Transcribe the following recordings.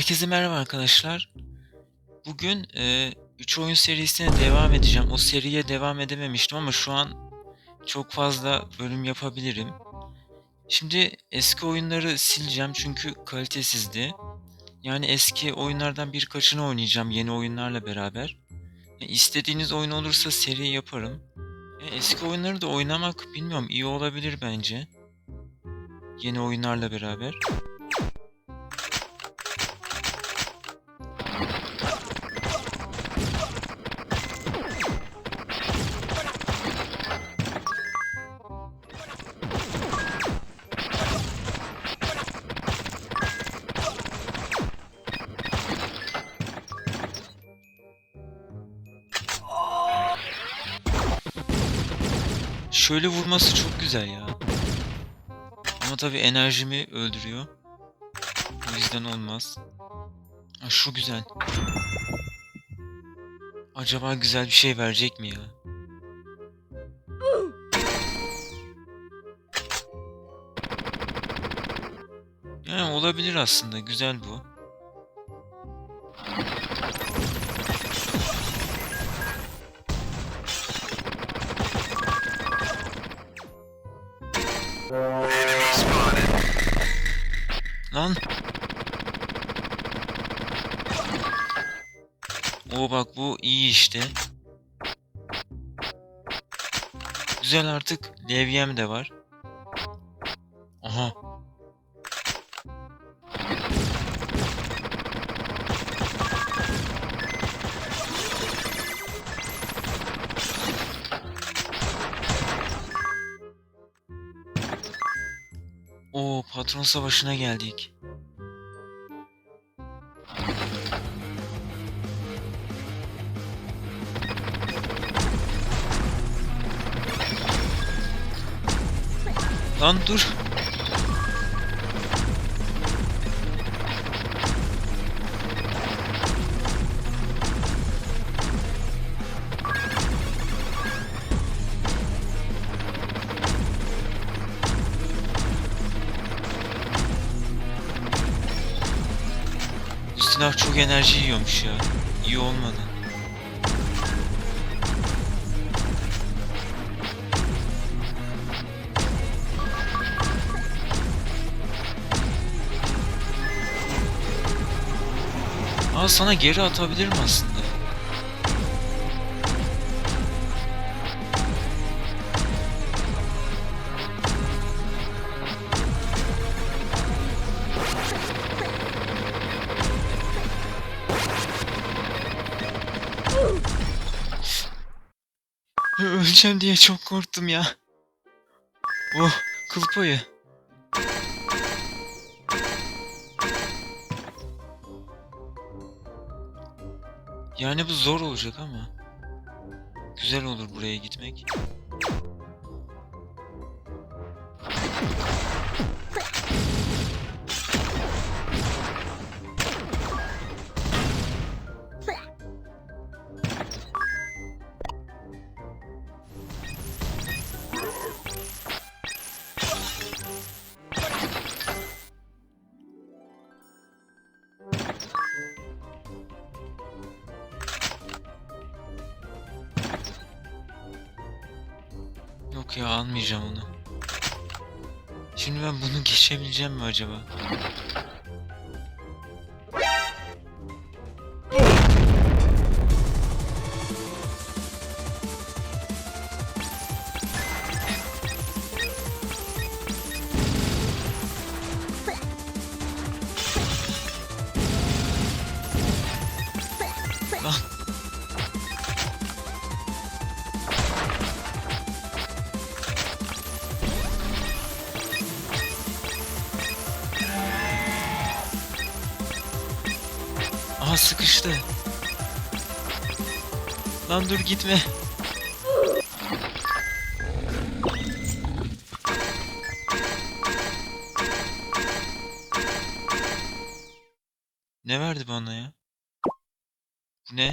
Herkese merhaba arkadaşlar. Bugün 3 oyun serisine devam edeceğim. O seriye devam edememiştim ama şu an çok fazla bölüm yapabilirim. Şimdi eski oyunları sileceğim çünkü kalitesizdi. Yani eski oyunlardan birkaçını oynayacağım yeni oyunlarla beraber. E, İstediğiniz oyun olursa seri yaparım. E, Eski oyunları da oynamak bilmiyorum iyi olabilir bence. Yeni oyunlarla beraber. Şöyle vurması çok güzel ya. Ama tabii enerjimi öldürüyor. O yüzden olmaz. Ha, şu güzel. Acaba güzel bir şey verecek mi ya? Yani olabilir aslında. Güzel bu. Lan. O bak bu iyi işte. Güzel artık levyem de var. Aha. Patron savaşına geldik. Lan dur. Enerji yiyormuş ya. İyi olmadı. Aa sana geri atabilirim aslında. Öleceğim diye çok korktum ya. Oh, kıl payı. Yani bu zor olacak ama. Güzel olur buraya gitmek. Geçebileceğim mi acaba? Lan dur gitme. Ne verdi bana ya? Bu ne?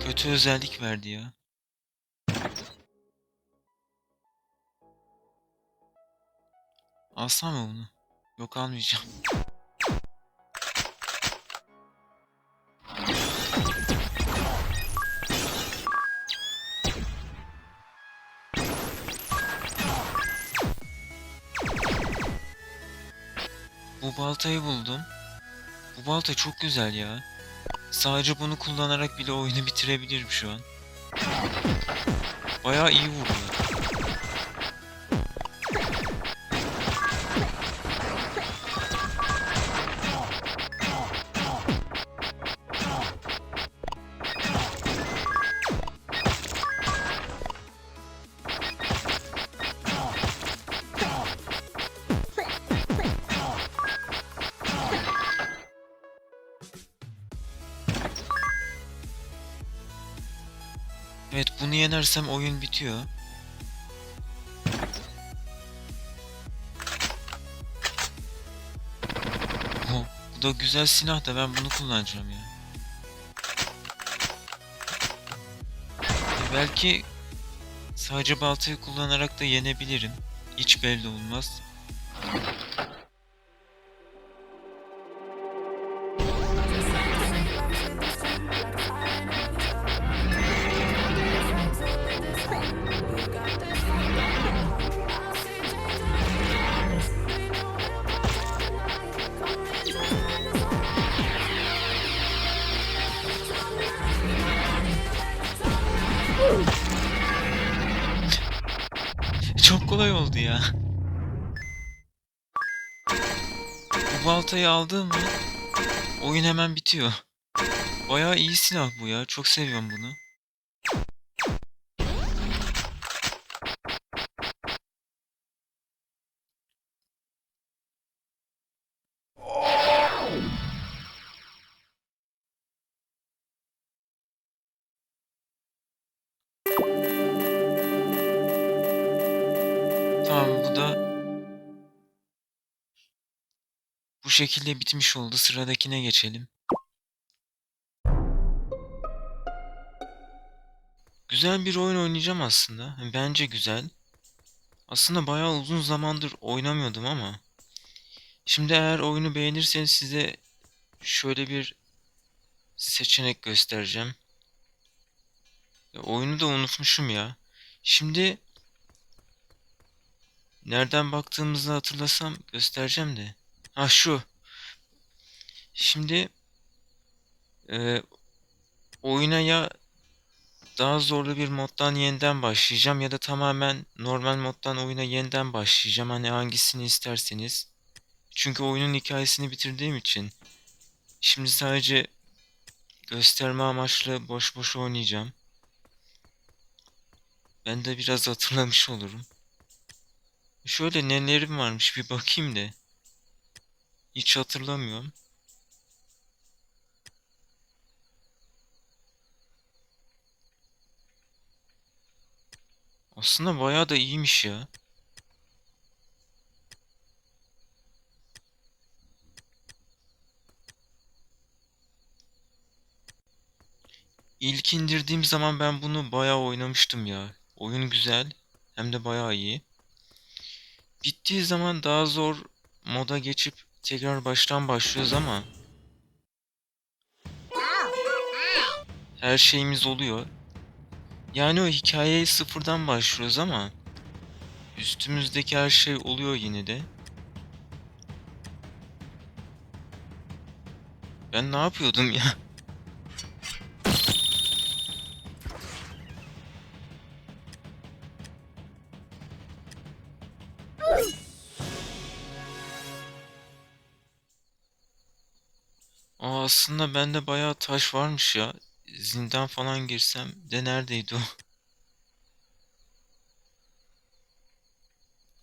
Kötü özellik verdi ya. Alsam mı bunu? Yok almayacağım. Bu baltayı buldum. Bu balta çok güzel ya. Sadece bunu kullanarak bile oyunu bitirebilirim şu an. Bayağı iyi vuruyor. Yenersem oyun bitiyor. Oh, bu da güzel silah da ben bunu kullanacağım ya. Belki sadece baltayı kullanarak da yenebilirim. Hiç belli olmaz. Çok kolay oldu ya. Bu baltayı aldığım mı oyun hemen bitiyor. Bayağı iyi silah bu ya. Çok seviyorum bunu. Şekilde bitmiş oldu. Sıradakine geçelim. Güzel bir oyun oynayacağım aslında. Bence güzel. Aslında bayağı uzun zamandır oynamıyordum ama. Şimdi eğer oyunu beğenirseniz size şöyle bir seçenek göstereceğim. Ya, oyunu da unutmuşum ya. Şimdi nereden baktığımızı hatırlasam göstereceğim de. Ha şu. Şimdi e, oyuna ya daha zorlu bir moddan yeniden başlayacağım ya da tamamen normal moddan oyuna yeniden başlayacağım. Hani hangisini isterseniz. Çünkü oyunun hikayesini bitirdiğim için şimdi sadece gösterme amaçlı boş boş oynayacağım. Ben de biraz hatırlamış olurum. Şöyle nelerim varmış bir bakayım da. Hiç hatırlamıyorum. Aslında bayağı da iyiymiş ya. İlk indirdiğim zaman ben bunu bayağı oynamıştım ya. Oyun güzel, hem de bayağı iyi. Bittiği zaman daha zor moda geçip tekrar baştan başlıyoruz ama her şeyimiz oluyor. Yani o hikayeye sıfırdan başlıyoruz ama üstümüzdeki her şey oluyor yine de. Ben ne yapıyordum ya? Aslında bende bayağı taş varmış ya. Zindan falan girsem de neredeydi o?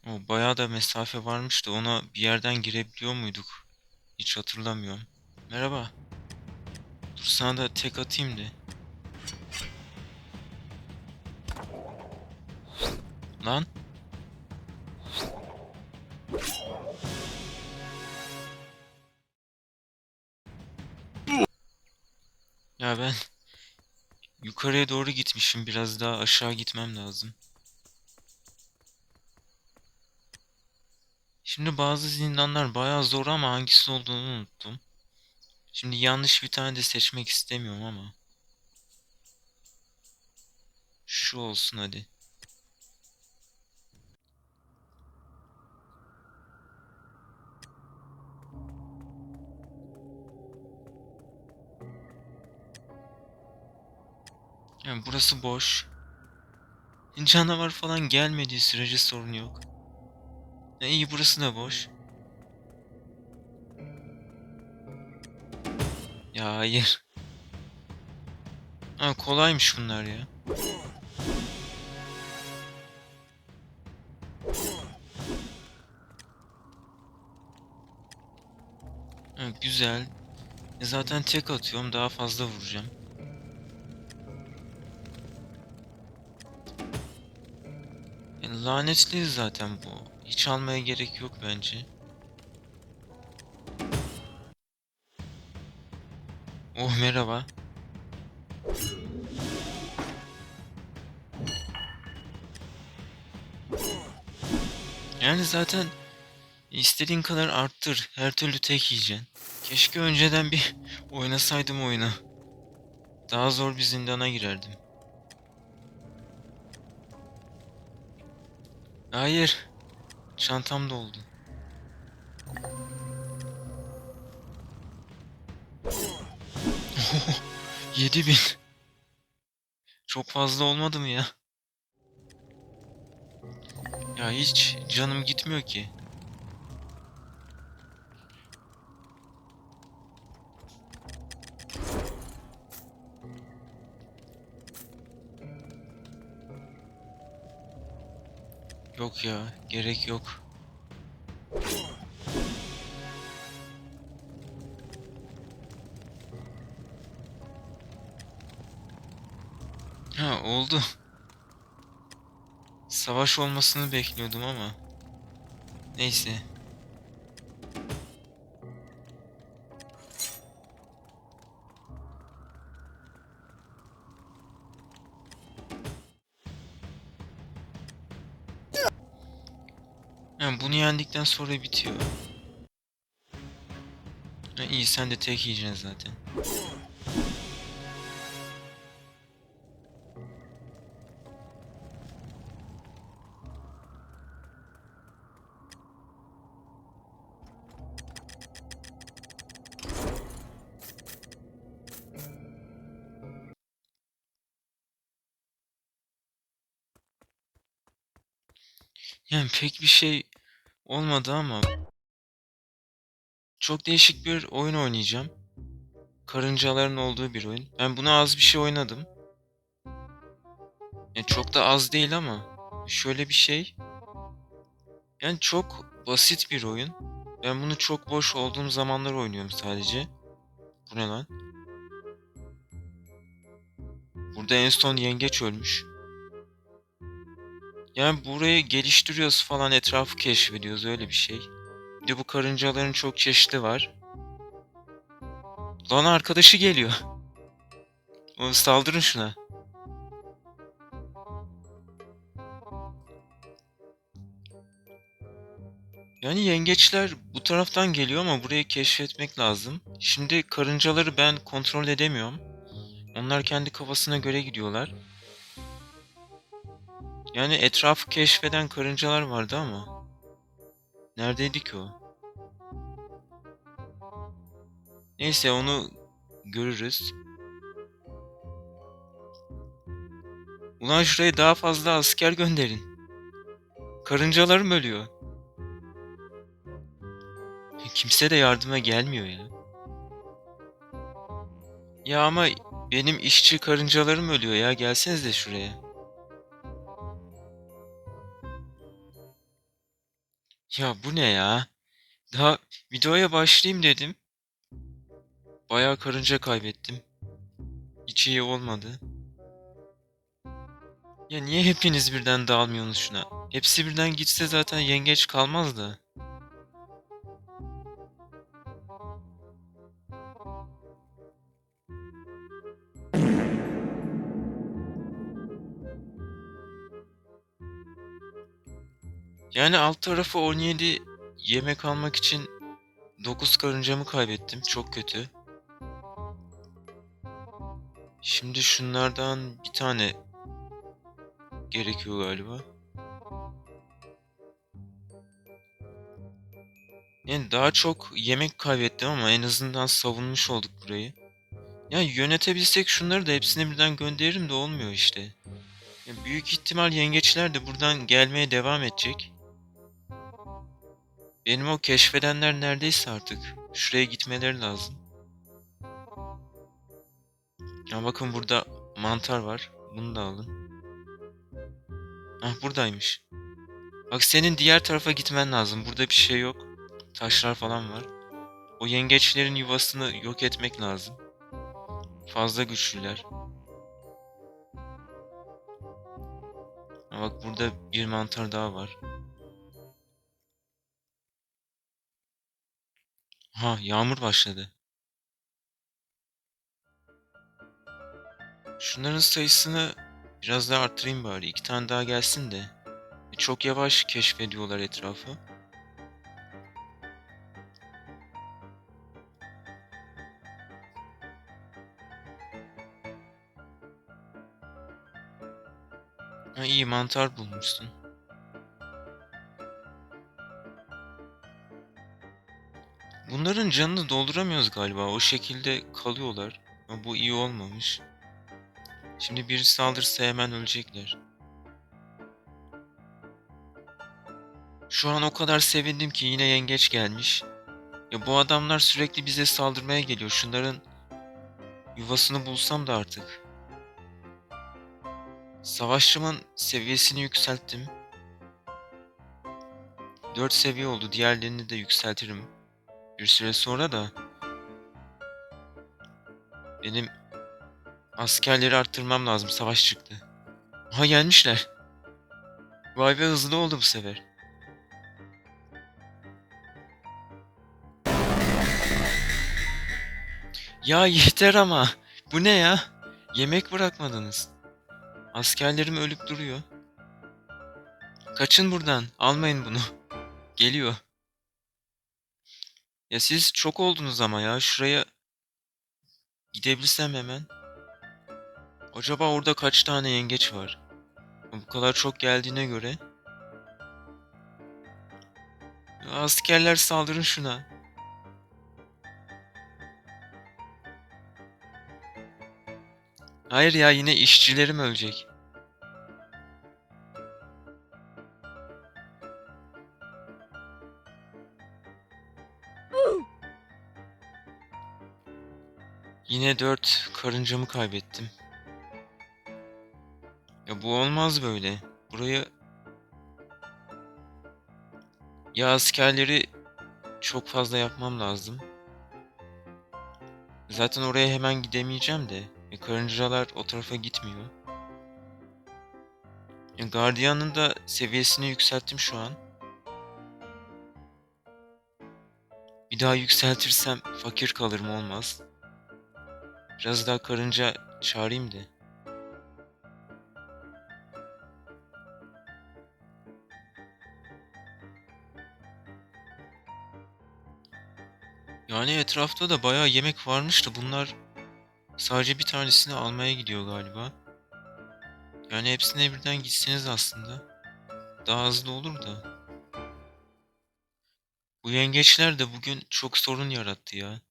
O bayağı da mesafe varmış da ona bir yerden girebiliyor muyduk? Hiç hatırlamıyorum. Merhaba. Dur sana da tek atayım da. Lan. Ya ben yukarıya doğru gitmişim. Biraz daha aşağı gitmem lazım. Şimdi bazı zindanlar bayağı zor ama hangisi olduğunu unuttum. Şimdi yanlış bir tane de seçmek istemiyorum ama. Şu olsun hadi. Yani burası boş. Canavar falan gelmediği sürece sorun yok. Ya iyi burası da boş. Ya hayır. Ha kolaymış bunlar ya. Ha, güzel. E zaten tek atıyorum daha fazla vuracağım. Lanetli zaten bu. Hiç almaya gerek yok bence. Oh merhaba. Yani zaten istediğin kadar arttır. Her türlü tek yiyeceksin. Keşke önceden bir oynasaydım oyunu. Daha zor bir zindana girerdim. Hayır. Çantam doldu. Yedi bin. Çok fazla olmadı mı ya? Ya hiç canım gitmiyor ki. Yok ya, gerek yok. Ha oldu. Savaş olmasını bekliyordum ama. Neyse. Yendikten sonra bitiyor. Ha, iyi sen de tek yiyeceksin zaten. Yani pek bir şey olmadı ama çok değişik bir oyun oynayacağım. Karıncaların olduğu bir oyun. Ben buna az bir şey oynadım. Yani çok da az değil ama şöyle bir şey. Yani çok basit bir oyun. Ben bunu çok boş olduğum zamanlar oynuyorum sadece. Bu ne lan? Burada en son yengeç ölmüş. Yani burayı geliştiriyoruz falan etrafı keşfediyoruz öyle bir şey. Bir de bu karıncaların çok çeşidi var. Lan arkadaşı geliyor. O saldırın şuna. Yani yengeçler bu taraftan geliyor ama burayı keşfetmek lazım. Şimdi karıncaları ben kontrol edemiyorum. Onlar kendi kafasına göre gidiyorlar. Yani etrafı keşfeden karıncalar vardı ama. Neredeydi ki o? Neyse onu görürüz. Ulan şuraya daha fazla asker gönderin. Karıncalarım ölüyor. Kimse de yardıma gelmiyor ya. Ya ama benim işçi karıncalarım ölüyor ya. Gelseniz de şuraya. Ya bu ne ya? Daha videoya başlayayım dedim. Bayağı karınca kaybettim. Hiç iyi olmadı. Ya niye hepiniz birden dağılmıyorsunuz şuna? Hepsi birden gitse zaten yengeç kalmaz Yani alt tarafı 17 yemek almak için 9 karıncamı kaybettim. Çok kötü. Şimdi şunlardan bir tane gerekiyor galiba. Yani daha çok yemek kaybettim ama en azından savunmuş olduk burayı. Ya yönetebilsek şunları da hepsini birden gönderirim de olmuyor işte. Ya büyük ihtimal yengeçler de buradan gelmeye devam edecek. Benim o keşfedenler neredeyse artık. Şuraya gitmeleri lazım. Ya bakın burada mantar var. Bunu da alın. Ah buradaymış. Bak senin diğer tarafa gitmen lazım. Burada bir şey yok. Taşlar falan var. O yengeçlerin yuvasını yok etmek lazım. Fazla güçlüler. Bak burada bir mantar daha var. Ha yağmur başladı. Şunların sayısını biraz daha arttırayım bari. İki tane daha gelsin de. E, Çok yavaş keşfediyorlar etrafı. Ha iyi mantar bulmuşsun. Bunların canını dolduramıyoruz galiba. O şekilde kalıyorlar. Ama bu iyi olmamış. Şimdi biri saldırırsa hemen ölecekler. Şu an o kadar sevindim ki yine yengeç gelmiş. Ya bu adamlar sürekli bize saldırmaya geliyor. Şunların yuvasını bulsam da artık. Savaşçımın seviyesini yükselttim. 4 seviye oldu. Diğerlerini de yükseltirim. Bir süre sonra da benim askerleri arttırmam lazım. Savaş çıktı. Aha gelmişler. Vay be hızlı oldu bu sefer. Ya yeter ama. Bu ne ya? Yemek bırakmadınız. Askerlerim ölüp duruyor. Kaçın buradan. Almayın bunu. Geliyor. Ya siz çok oldunuz ama ya. Şuraya gidebilsem hemen. Acaba orada kaç tane yengeç var? Bu kadar çok geldiğine göre. Askerler saldırın şuna. Hayır ya yine işçilerim ölecek. Yine dört karıncamı kaybettim. Ya bu olmaz böyle. Buraya... Ya askerleri çok fazla yapmam lazım. Zaten oraya hemen gidemeyeceğim de. E, karıncalar o tarafa gitmiyor. E, gardiyanın da seviyesini yükselttim şu an. Bir daha yükseltirsem fakir kalırım olmaz. Biraz daha karınca çağırayım da. Yani etrafta da bayağı yemek varmış da bunlar sadece bir tanesini almaya gidiyor galiba. Yani hepsine birden gitseniz aslında daha hızlı olur da. Bu yengeçler de bugün çok sorun yarattı ya.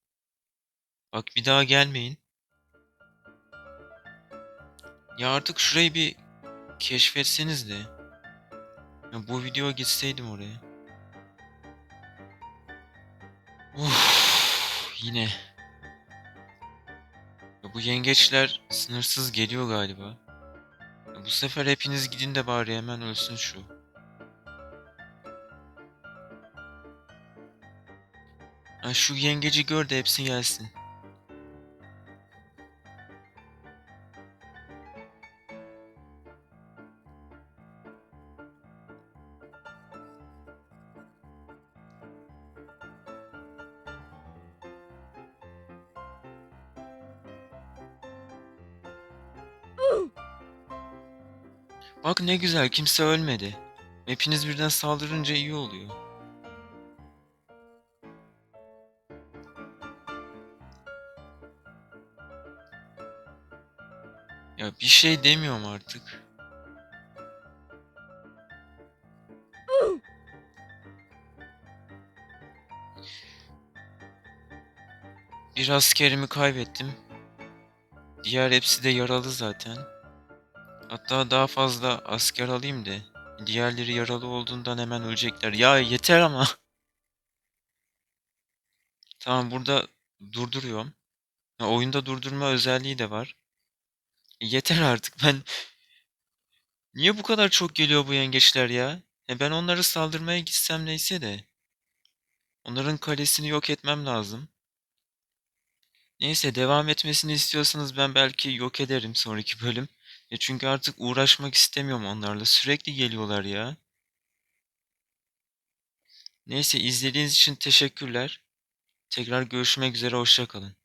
Bak bir daha gelmeyin. Ya artık şurayı bir keşfetseniz de. Ya bu video gitseydim oraya. Uf, yine. Ya bu yengeçler sınırsız geliyor galiba. Ya bu sefer hepiniz gidin de bari hemen ölsün şu. Ha, şu yengeci gör de hepsi gelsin. Ne güzel kimse ölmedi. Hepiniz birden saldırınca iyi oluyor. Ya bir şey demiyorum artık. Bir askerimi kaybettim. Diğer hepsi de yaralı zaten. Hatta daha fazla asker alayım da diğerleri yaralı olduğundan hemen ölecekler. Ya yeter ama. Tamam burada durduruyorum. Ha, oyunda durdurma özelliği de var. E, Yeter artık ben Niye bu kadar çok geliyor bu yengeçler ya? E ben onları saldırmaya gitsem neyse de. Onların kalesini yok etmem lazım. Neyse devam etmesini istiyorsanız ben belki yok ederim sonraki bölüm. Ya çünkü artık uğraşmak istemiyorum onlarla. Sürekli geliyorlar ya. Neyse izlediğiniz için teşekkürler. Tekrar görüşmek üzere hoşça kalın.